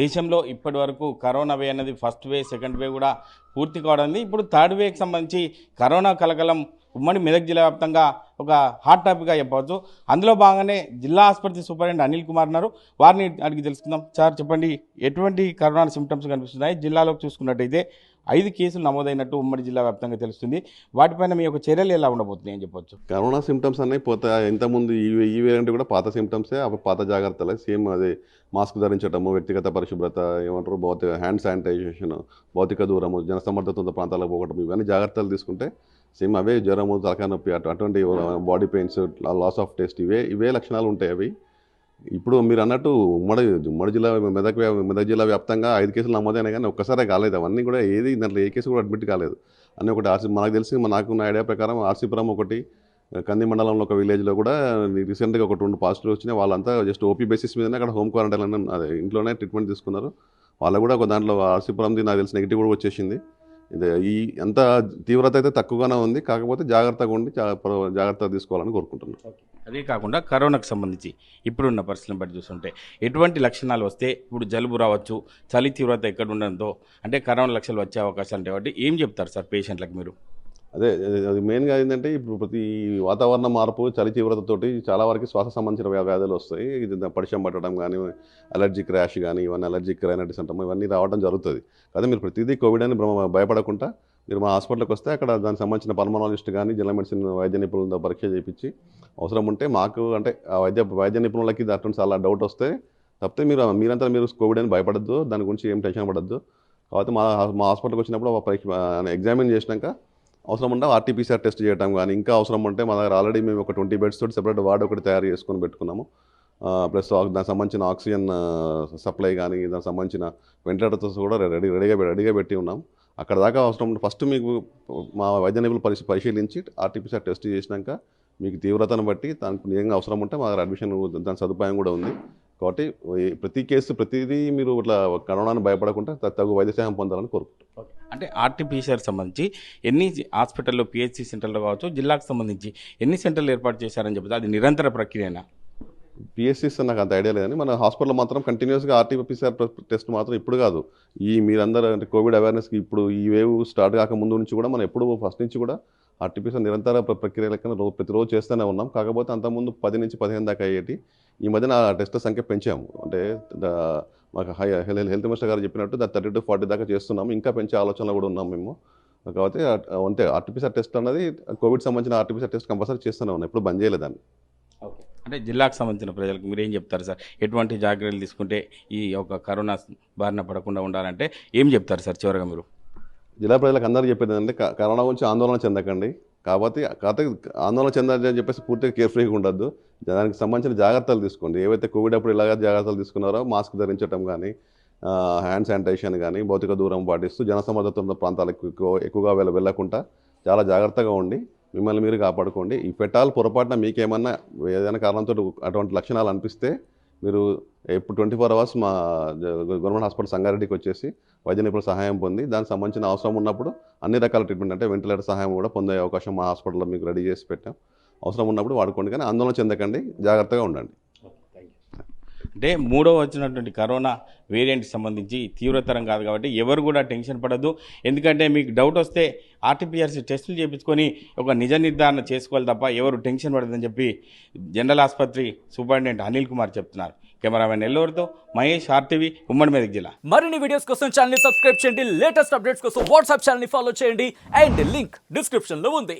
దేశంలో ఇప్పటి వరకు కరోనా వే అనేది ఫస్ట్ వే సెకండ్ వే కూడా పూర్తి కావడం ఇప్పుడు థర్డ్ వేకి సంబంధించి కరోనా కలకలం ఉమ్మడి మెదక్ జిల్లా వ్యాప్తంగా ఒక హాట్ టాపిక్గా చెప్పవచ్చు. అందులో భాగంగానే జిల్లా ఆసుపత్రి సూపరింటెండెంట్ అనిల్ కుమార్ ఉన్నారు. వారిని అడిగి తెలుసుకుందాం. సార్ చెప్పండి ఎటువంటి కరోనా సిమ్టమ్స్ కనిపిస్తున్నాయి? జిల్లాలో చూసుకున్నట్టయితే ఐదు కేసులు నమోదైనట్టు ఉమ్మడి జిల్లా వ్యాప్తంగా తెలుస్తుంది. వాటిపైన మీ యొక్క చర్యలు ఎలా ఉండబోతున్నాయి అని చెప్పొచ్చు. కరోనా సిమ్టమ్స్ అన్నీ పోతే ఇంతకుముందు ఈ ఈ వేరియంట్ కూడా పాత సిమ్టమ్సే అవి పాత జాగ్రత్తలే. సేమ్ అదే మాస్క్ ధరించడము వ్యక్తిగత పరిశుభ్రత ఏమంటారు భౌతిక హ్యాండ్ శానిటైజేషన్ భౌతిక దూరము జనసమర్థత ఉన్న ప్రాంతాలకు పోవడం ఇవన్నీ జాగ్రత్తలు తీసుకుంటే సేమ్ అవే జ్వరము తలకాయ నొప్పి అటు అటువంటి body pains loss of taste ఇవే ఇవే లక్షణాలు ఉంటాయి అవి. ఇప్పుడు మీరు అన్నట్టు ఉమ్మడి ఉమ్మడి జిల్లా మెదక్ మెదక్ జిల్లా వ్యాప్తంగా ఐదు కేసులు నమోదైనా కానీ ఒక్కసారే కాలేదు. అవన్నీ కూడా ఏది దాంట్లో ఏ కేసు కూడా అడ్మిట్ కాలేదు. అన్నీ ఒకటి ఆర్సీ మనకు తెలిసి నాకు ఉన్న ఐడియా ప్రకారం ఆర్సీపురం ఒకటి కంది మండలంలో ఒక విలేజ్లో కూడా రీసెంట్గా ఒక రెండు పాజిటివ్ వచ్చినాయి. వాళ్ళంతా జస్ట్ ఓపీ బేసిస్ మీదనే అక్కడ హోమ్ క్వారంటైన్ అని అదే ఇంట్లోనే ట్రీట్మెంట్ తీసుకున్నారు. వాళ్ళు కూడా ఒక దాంట్లో ఆర్సీపురంది నాకు తెలిసి నెగిటివ్ కూడా వచ్చేసింది. ఈ ఎంత తీవ్రత అయితే తక్కువగానే ఉంది. కాకపోతే జాగ్రత్తగా ఉండి జాగ్రత్త తీసుకోవాలని కోరుకుంటున్నాను. అదే కాకుండా కరోనాకు సంబంధించి ఇప్పుడున్న పరిస్థితిని బట్టి చూస్తుంటే ఎటువంటి లక్షణాలు వస్తే ఇప్పుడు జలుబు రావచ్చు చలి తీవ్రత ఎక్కడ ఉండడంతో అంటే కరోనా లక్షలు వచ్చే అవకాశాలు ఉంటాయి. కాబట్టి ఏం చెప్తారు సార్ పేషెంట్లకు మీరు? అదే అది- మెయిన్గా ఏంటంటే ఇప్పుడు ప్రతి వాతావరణ మార్పు చలి తీవ్రతతోటి చాలా వరకు శ్వాస సంబంధించిన వ్యాధులు వస్తాయి. ఇది ద- పట్టడం కానీ అలర్జిక్ ర్యాష్ కానీ ఇవన్నీ అలర్జిక్ రైనటిస్ అంటాము ఇవన్నీ రావడం జరుగుతుంది. కదా మీరు ప్రతిదీ కోవిడ్ అని భయపడకుండా మీరు మా హాస్పిటల్కి వస్తే అక్కడ దానికి సంబంధించిన పల్మనాలజిస్ట్ కానీ జిల్లా మెడిసిన్ వైద్య నిపుణులతో పరీక్ష చేయించి అవసరం ఉంటే మాకు అంటే ఆ వైద్య వైద్య నిపుణులకి దాంట్లో చాలా డౌట్ వస్తే తప్పితే మీరు మీరంతా మీరు కోవిడ్ అని భయపడద్దు దాని గురించి ఏం టెన్షన్ పడద్దు. కాబట్టి మా మా హాస్పిటల్కి వచ్చినప్పుడు ఆ పరీక్ష ఎగ్జామిన్ చేసినాక అవసరం ఉంటే ఆర్టీపీసీఆర్ టెస్ట్ చేయడం కానీ ఇంకా అవసరం ఉంటే మా దగ్గర ఆల్రెడీ మేము ఒక ట్వంటీ బెడ్స్ తోటి సెపరేట్ వార్డ్ ఒకటి తయారు చేసుకొని పెట్టుకున్నాము. ప్లస్ దానికి సంబంధించిన ఆక్సిజన్ సప్లై కానీ దానికి సంబంధించిన వెంటిలేటర్స్ కూడా రెడీ రెడీగా రెడీగా పెట్టి ఉన్నాం. అక్కడ దాకా అవసరం ఉంటే ఫస్ట్ మీకు మా వైద్య నిపుణులు పరిశీ పరిశీలించి ఆర్టీపీసీఆర్ టెస్ట్ చేసినాక మీకు తీవ్రతను బట్టి దానికి నిజంగా అవసరం ఉంటే మా దగ్గర అడ్మిషన్ దాని సదుపాయం కూడా ఉంది. కాబట్టి ప్రతి కేసు ప్రతిదీ మీరు ఇట్లా కరోనాను భయపడకుండా తగు వైద్య సహాయం పొందాలని కోరుకుంటున్నాం. అంటే ఆర్టీపీసీఆర్ సంబంధించి ఎన్ని హాస్పిటల్లో పిహెచ్సి సెంటర్లో కావచ్చు జిల్లాకు సంబంధించి ఎన్ని సెంటర్లు ఏర్పాటు చేశారని చెప్తే అది నిరంతర ప్రక్రియనా? పిఎస్సీస్ నాకు అంత ఐడియా లేదని మన హాస్పిటల్లో మాత్రం కంటిన్యూస్గా ఆర్టీపీసీఆర్ టెస్ట్ మాత్రం ఇప్పుడు కాదు. ఈ మీరందరూ అంటే కోవిడ్ అవేర్నెస్కి ఇప్పుడు ఈ వేవ్ స్టార్ట్ కాక ముందు నుంచి కూడా మనం ఎప్పుడు ఫస్ట్ నుంచి కూడా ఆర్టీపీసీఆర్ నిరంతర ప్రక్రియ లెక్కన ప్రతిరోజు చేస్తూనే ఉన్నాం. కాకపోతే అంతకుముందు పది నుంచి పదిహేను దాకా అయ్యేటి. ఈ మధ్యన ఆ టెస్ట్ల సంఖ్య పెంచాము. అంటే మాకు హై హెల్త్ హెల్త్ మినిస్టర్ గారు చెప్పినట్టు థర్టీ టు ఫార్టీ దాకా చేస్తున్నాము. ఇంకా పెంచే ఆలోచనలో కూడా ఉన్నాం మేము. కాబట్టి అంతే. ఆర్టీపీసీఆర్ టెస్ట్ అనేది కోవిడ్ సంబంధించిన ఆర్టీపీసీఆర్ టెస్ట్ కంపల్సరీ చేస్తూనే ఉన్నాం. ఎప్పుడు బంద్ చేయలేదాన్ని అంటే జిల్లాకు సంబంధించిన ప్రజలకు మీరు ఏం చెప్తారు సార్? ఎటువంటి జాగ్రత్తలు తీసుకుంటే ఈ యొక్క కరోనా బారిన పడకుండా ఉండాలంటే ఏం చెప్తారు సార్ చివరగా మీరు? జిల్లా ప్రజలకు అందరూ చెప్పేది అంటే కరోనా గురించి ఆందోళన చెందకండి. కాబట్టి కాకపోతే ఆందోళన చెందాలని చెప్పేసి పూర్తిగా కేర్ ఫ్రీగా ఉండద్దు. దానికి సంబంధించిన జాగ్రత్తలు తీసుకోండి. ఏవైతే కోవిడ్ అప్పుడు ఇలాగ జాగ్రత్తలు తీసుకున్నారో మాస్క్ ధరించడం కానీ హ్యాండ్ శానిటైజేషన్ కానీ భౌతిక దూరం పాటిస్తూ జనసమర్థత ఉన్న ప్రాంతాలకు ఎక్కువ ఎక్కువగా వెళ్ళకుండా చాలా జాగ్రత్తగా ఉండి మిమ్మల్ని మీరు కాపాడుకోండి. ఈ పెట్టాలి పొరపాటున మీకేమన్నా ఏదైనా కారణంతో అటువంటి లక్షణాలు అనిపిస్తే మీరు ఎప్పుడు ట్వంటీ ఫోర్ అవర్స్ మా గవర్నమెంట్ హాస్పిటల్ సంగారెడ్డికి వచ్చేసి వైద్య నిపుణుల సహాయం పొంది దానికి సంబంధించిన అవసరం ఉన్నప్పుడు అన్ని రకాల ట్రీట్మెంట్ అంటే వెంటిలేటర్ సహాయం కూడా పొందే అవకాశం మా హాస్పిటల్లో మీకు రెడీ చేసి పెట్టాం. అవసరం ఉన్నప్పుడు వాడుకోండి కానీ ఆందోళన చెందకండి. జాగ్రత్తగా ఉండండి. అంటే మూడో వచ్చినటువంటి కరోనా వేరియంట్కి సంబంధించి తీవ్రతరం కాదు కాబట్టి ఎవరు కూడా టెన్షన్ పడద్దు. ఎందుకంటే మీకు డౌట్ వస్తే ఆర్టీపీఆర్సీ టెస్టులు చేయించుకొని ఒక నిజ నిర్ధారణ చేసుకోవాలి తప్ప ఎవరు టెన్షన్ పడదని చెప్పి జనరల్ ఆసుపత్రి సూపరింటెండెంట్ అనిల్ కుమార్ చెప్తున్నారు. కెమెరామెన్ ఎల్లూరుతో మహేష్ ఆర్టీవీ ఉమ్మడి మెదక్ జిల్లా. మరిన్ని వీడియోస్ కోసం ఛానల్ సబ్స్క్రైబ్ చేయండి. లేటెస్ట్ అప్డేట్స్ కోసం వాట్సాప్ ఛానల్ ఫాలో చేయండి. అండ్ లింక్ డిస్క్రిప్షన్లో ఉంది.